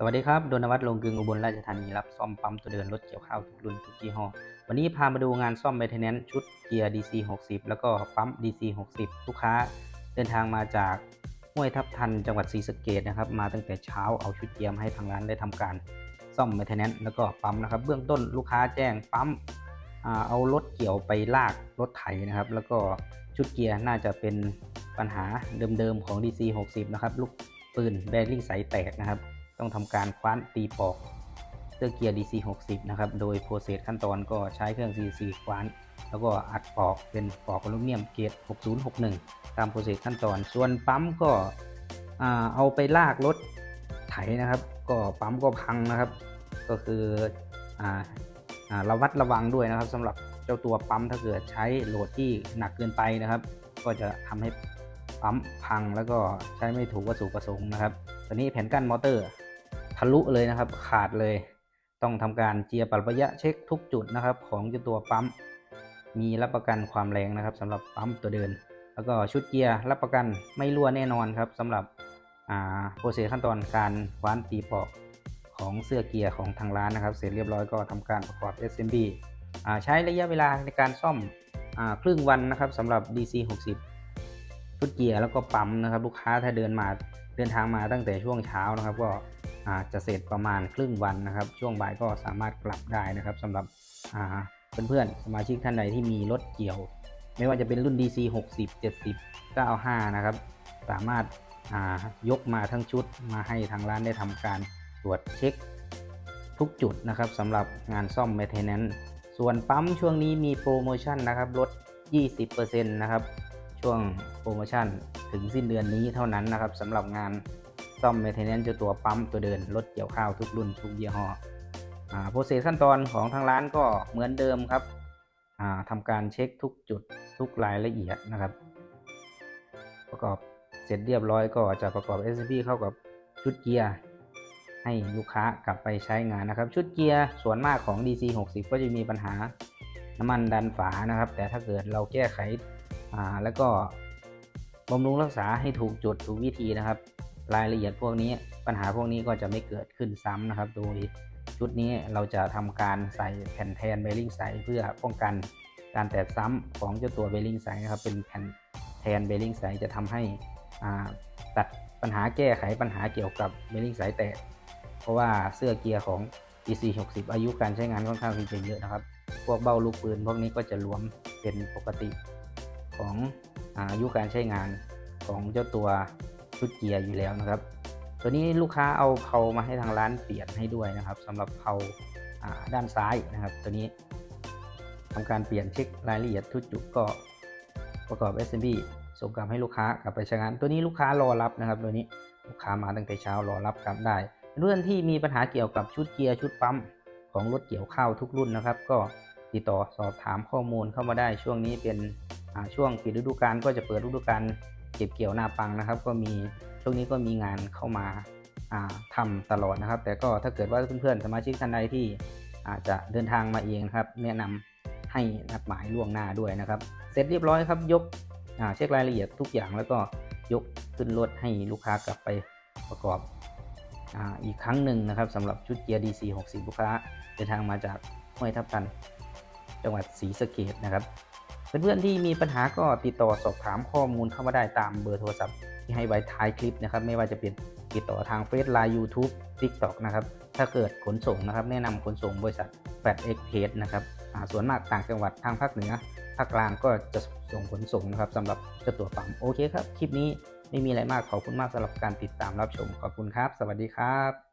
สวัสดีครับ โดนวัฒน์ลงกึงอุบลราชธานีรับซ่อมปั๊มตัวเดินรถเกี่ยวข้าวทุกรุ่นทุกยี่ห้อ วันนี้พามาดูงานซ่อม m ม i เทนแนนซ์ชุดเกียร์ DC 60 แล้วก็ปั๊ม DC 60 ลูกค้า เดินทางมาจากห้วยทับทันจังหวัดศรีสะเกดนะครับ มาตั้งแต่เช้าเอาชุดเกียร์มาให้ทางร้านได้ทำการซ่อม m ม i เทนแนนซ์แล้วก็ปั๊มนะครับ เบื้องต้นลูกค้าแจ้งปั๊มเอารถเกี่ยวไปลากรถไถนะครับ แล้วก็ชุดเกียร์น่าจะเป็นปัญหาเดิมๆของ DC 60 นะครับ ลูกปืนแบริ่งใสแตกนะครับ ต้องทำการคว้านตีปอกเสื้อเกียร์ DC 60 นะครับ โดยโปรเซสขั้นตอนก็ใช้เครื่อง CC คว้าน แล้วก็อัดปอกเป็นปอกอลูมิเนียมเกรด6061 ตามโปรเซสขั้นตอน ส่วนปั๊มก็เอาไปลากรถไถนะครับ ก็ปั๊มก็พังนะครับ ก็คืออ่าอ่าระวัดระวังด้วยนะครับสำหรับเจ้าตัวปั๊มถ้าเกิดใช้โหลดที่หนักเกินไปนะครับ ก็จะทำให้ปั๊มพังแล้วก็ใช้ไม่ถูกวัตถุประสงค์นะครับตอนนี้แผ่นกั้นมอเตอร์ ทะลุเลยนะครับ ขาดเลย ต้องทำการเจียร์ปรับระยะเช็คทุกจุดนะครับ ของตัวปั๊ม มีรับประกันความแรงนะครับสำหรับปั๊มตัวเดิน แล้วก็ชุดเกียร์รับประกันไม่รั่วแน่นอนครับสำหรับอ่าโปรเซสขั้นตอนการคว้านตีปอกของเสื้อเกียร์ของทางร้านนะครับ เสร็จเรียบร้อยก็ทำการประกอบ SMB อ่าใช้ระยะเวลาในการซ่อมอ่าครึ่งวันนะครับสำหรับ DC 60ชุดเกียร์แล้วก็ปั๊มนะครับ ลูกค้าถ้าเดินมาเดินทางมาตั้งแต่ช่วงเช้านะครับ ก็ อาจะเสร็จประมาณครึ่งวันนะครับ ช่วงบ่ายก็สามารถกลับได้นะครับสำหรับเพื่อนๆสมาชิกท่านใดที่มีรถเกี่ยว ไม่ว่าจะเป็นรุ่น DC 60 70 95 นะครับ สามารถายกมาทั้งชุดมาให้ทางร้านได้ทำการตรวจเช็คทุกจุดนะครับสำหรับงานซ่อม maintenance ส่วนปั๊มช่วงนี้มีโปรโมชั่นนะครับลด 20%นะครับ ช่วงโปรโมชั่นถึงสิ้นเดือนนี้เท่านั้นนะครับสำหรับงาน ซ่อม maintenance เจ้าตัวปั๊มตัวเดินรถเกี่ยวข้าวทุกรุ่นทุกยี่ห้ออ่าโปรเซสขั้นตอนของทางร้านก็เหมือนเดิมครับอ่าทำการเช็คทุกจุดทุกรายละเอียดนะครับ ประกอบเสร็จเรียบร้อยก็จะประกอบ SCP เข้ากับชุดเกียร์ให้ลูกค้ากลับไปใช้งานนะครับ ชุดเกียร์ส่วนมากของ DC 60 ก็จะมีปัญหาน้ำมันดันฝานะครับ แต่ถ้าเกิดเราแก้ไขอ่าแล้วก็บำรุงรักษาให้ถูกจุดถูกวิธีนะครับ รายละเอียดพวกนี้ปัญหาพวกนี้ก็จะไม่เกิดขึ้นซ้ำนะครับ โดยชุดนี้เราจะทำการใส่แผ่นแทนเบลลิงใสเพื่อป้องกันการแตกซ้ำของเจ้าตัวเบลลิงใสนะครับ เป็นแผ่นแทนเบลลิงใสจะทำให้ตัดปัญหาแก้ไขปัญหาเกี่ยวกับเบลลิงใสแตก เพราะว่าเสื้อเกียร์ของ DC 60อายุการใช้งานค่อนข้างที่จะเยอะนะครับ พวกเบ้าลูกปืนพวกนี้ก็จะรวมเป็นปกติของอายุการใช้งานของเจ้าตัว ชุดเกียร์อยู่แล้วนะครับ ตัวนี้ลูกค้าเอาเพามาให้ทางร้านเปลี่ยนให้ด้วยนะครับสำหรับเพาอ่าด้านซ้ายนะครับ ตัวนี้ทำการเปลี่ยนเช็ครายละเอียดทุกจุดก็ประกอบ SMB ส่งกลับให้ลูกค้ากลับไปใช้งาน ตัวนี้ลูกค้ารอรับนะครับตัวนี้ลูกค้ามาตั้งแต่เช้ารอรับกลับได้ เรื่องที่มีปัญหาเกี่ยวกับชุดเกียร์ชุดปั๊มของรถเกี่ยวข้าวทุกรุ่นนะครับ ก็ติดต่อสอบถามข้อมูลเข้ามาได้ช่วงนี้เป็นช่วงปิดฤดูกาลก็จะเปิดฤดูกาล เก็บเกี่ยวหน้าปังนะครับ ก็มีช่วงนี้ก็มีงานเข้ามาอ่าทำตลอดนะครับ แต่ก็ถ้าเกิดว่าเพื่อนๆสมาชิกท่านใดที่อาจจะเดินทางมาเองครับ แนะนำให้นัดหมายล่วงหน้าด้วยนะครับ เสร็จเรียบร้อยครับยกเช็ครายละเอียดทุกอย่างแล้วก็ยกขึ้นรถให้ลูกค้ากลับไปประกอบออีกครั้งหนึ่งนะครับสำหรับชุดเกียร์ DC 60 ลูกค้าเดินทางมาจากห้วยทับทัน จังหวัดศรีสะเกดนะครับ เพื่อนๆที่มีปัญหาก็ติดต่อสอบถามข้อมูลเข้ามาได้ตามเบอร์โทรศัพท์ที่ให้ไว้ท้ายคลิปนะครับ ไม่ว่าจะเป็นติดต่อทางเฟซไลน์ YouTube TikTok นะครับ ถ้าเกิดขนส่งนะครับ แนะนำขนส่งบริษัทแฟดเอ็กเพจนะครับส่วนมากต่างจังหวัดทางภาคเหนือภาคกลางก็จะส่งขนส่งนะครับสำหรับเจ้าตัวปั๊มโอเคครับ คลิปนี้ไม่มีอะไรมากขอบคุณมากสำหรับการติดตามรับชมขอบคุณครับ สวัสดีครับ